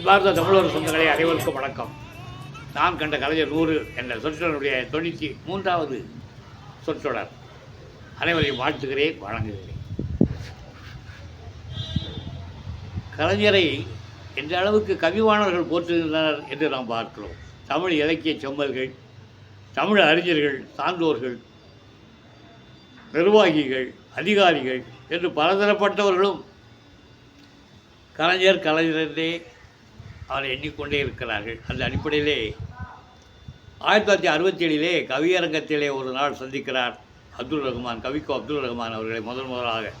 அன்பார்ந்த தமிழர் சொந்தங்களை அனைவருக்கும் வணக்கம். நான் கண்ட கலைஞர் நூறு என்ற சொற்றொடருடைய தொண்ணூற்றி மூன்றாவது சொற்றொடர். அனைவரையும் வாழ்த்துகிறேன் வழங்குகிறேன் கலைஞரை எந்த அளவுக்கு கவிவாணர்கள் போற்றுகின்றனர் என்று நாம் பார்க்கிறோம். தமிழ் இலக்கிய செம்மல்கள் தமிழ் அறிஞர்கள் சான்றோர்கள் நிர்வாகிகள் அதிகாரிகள் என்று பலதரப்பட்டவர்களும் கலைஞர் கலைஞர் அவரை எண்ணிக்கொண்டே இருக்கிறார்கள். அந்த அடிப்படையிலே ஆயிரத்தி தொள்ளாயிரத்தி அறுபத்தி ஏழிலே கவியரங்கத்திலே ஒரு நாள் சந்திக்கிறார் அப்துல் ரஹ்மான் கவிக்கோ அப்துல் ரஹ்மான் அவர்களை முதல் முதலாக.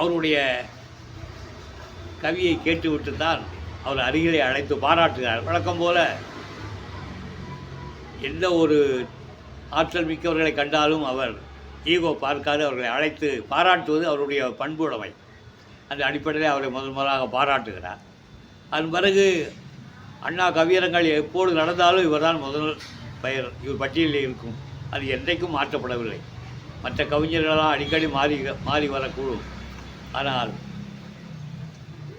அவருடைய கவியை கேட்டுவிட்டு தான் அவர் அருகிலே அழைத்து பாராட்டுகிறார். வழக்கம் போல எந்த ஒரு ஆற்றல் மிக்கவர்களை கண்டாலும் அவர் ஈகோ பார்க்காது அவர்களை அழைத்து பாராட்டுவது அவருடைய பண்புடைமை. அந்த அடிப்படையில் அவரை முதல் முதலாக பாராட்டுகிறார். அதன் பிறகு அண்ணா கவியரங்கள் எப்போது நடந்தாலும் இவர்தான் முதல் பெயர். இவர் பட்டியலில் இருக்கும். அது என்றைக்கும் மாற்றப்படவில்லை. மற்ற கவிஞர்களெல்லாம் அடிக்கடி மாறி மாறி வரக்கூடும். ஆனால்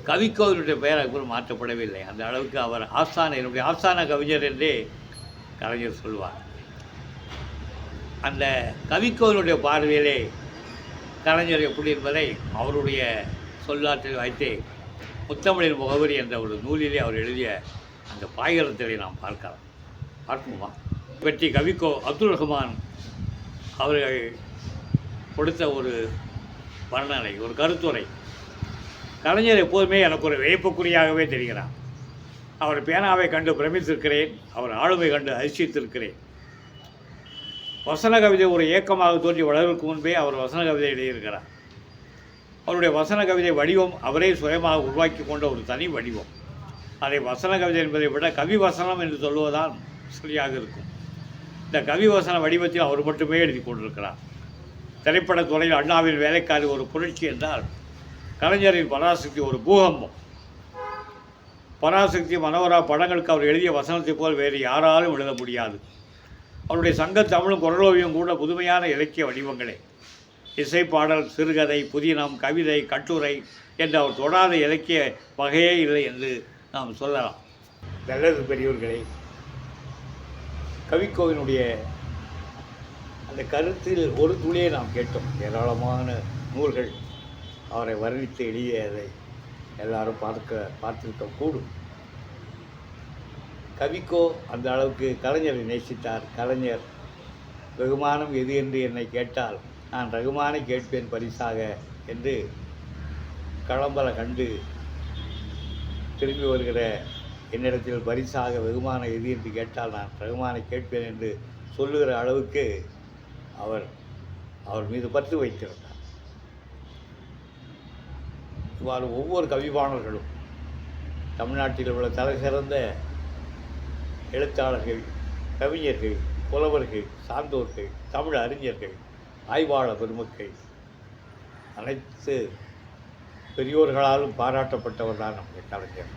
கவிக்கோவினுடைய பெயர் அதுக்கு மாற்றப்படவில்லை. அந்த அளவுக்கு அவர் ஆஸ்தான என்னுடைய ஆஸ்தான கவிஞர் என்றே கலைஞர் சொல்வார். அந்த கவிக்கோவினுடைய பார்வையிலே கலைஞர் எப்படி என்பதை அவருடைய சொல்லாற்றில் வைத்து முத்தமிழின் முகவரி என்ற ஒரு நூலிலே அவர் எழுதிய அந்த பாய்கரத்திலே நாம் பார்க்கலாம். பார்ப்போமா பற்றி கவிக்கோ அப்துல் ரஹ்மான் அவர்கள் கொடுத்த ஒரு வர்ணனை ஒரு கருத்துரை. கலைஞர் எப்போதுமே எனக்கு ஒரு வியப்புக்குறியாகவே தெரிகிறார். அவர் பேனாவை கண்டு பிரமித்திருக்கிறேன் அவர் ஆளுமை கண்டு அதிர்ச்சித்திருக்கிறேன். வசன கவிதை ஒரு இயக்கமாக தோன்றி வளர்வதற்கு முன்பே அவர் வசன கவிதை எழுதியிருக்கிறார். அவருடைய வசன கவிதை வடிவம் அவரே சுயமாக உருவாக்கி கொண்ட ஒரு தனி வடிவம். அதை வசன கவிதை என்பதை விட கவி வசனம் என்று சொல்லுவதால் சரியாக இருக்கும். இந்த கவி வசன வடிவத்தில் அவர் மட்டுமே எழுதி கொண்டிருக்கிறார். திரைப்பட துறையில் அண்ணாவின் வேலைக்காரி ஒரு புரட்சி என்றால் கலைஞரின் பராசக்தி ஒரு பூகம்பம். பராசக்தி மனோரா படங்களுக்கு அவர் எழுதிய வசனத்தைப் போல் வேறு யாராலும் எழுத முடியாது. அவருடைய சங்க தமிழும் குரலோவியம் கூட புதுமையான இலக்கிய வடிவங்களே. இசைப்பாடல் சிறுகதை புதினம் கவிதை கட்டுரை என்று அவர் தொடாத இலக்கிய வகையே இல்லை என்று நாம் சொல்லலாம். நல்லது பெரியவர்களே கவிக்கோவினுடைய அந்த கருத்தில் ஒரு துளியை நாம் கேட்டோம். ஏராளமான நூல்கள். அவரை வர்ணித்து எழுதியதை எல்லாரும் பார்க்க பார்த்திருக்க கூடும். கவிக்கோ அந்த அளவுக்கு கலைஞரை நேசித்தார். கலைஞர் வெகுமானம் எது என்று என்னை கேட்டால் நான் ரகுமானை கேட்பேன் பரிசாக என்று களம்பல கண்டு திரும்பி வருகிற என்னிடத்தில் பரிசாக வெகுமானம் எது என்று கேட்டால் நான் ரகுமானை கேட்பேன் என்று சொல்லுகிற அளவுக்கு அவர் அவர் மீது பற்று வைத்திருந்தார். இவ்வாறு ஒவ்வொரு கவிபாணர்களும் தமிழ்நாட்டில் உள்ள தலை சிறந்த எழுத்தாளர்கள் கவிஞர்கள் புலவர்கள் சார்ந்தோர்கள் தமிழ் அறிஞர்கள் ஆய்வாளர் பெருமக்கை அனைத்து பெரியோர்களாலும் பாராட்டப்பட்டவர் தான் நம்முடைய கலைஞர்.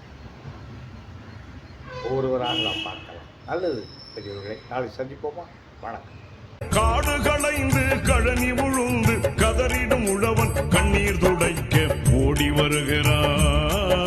ஒவ்வொருவராக நாம் பார்க்கலாம். நல்லது பெரியவர்களை நாளை சந்திப்போமா? வணக்கம். காடு களைந்து கழனி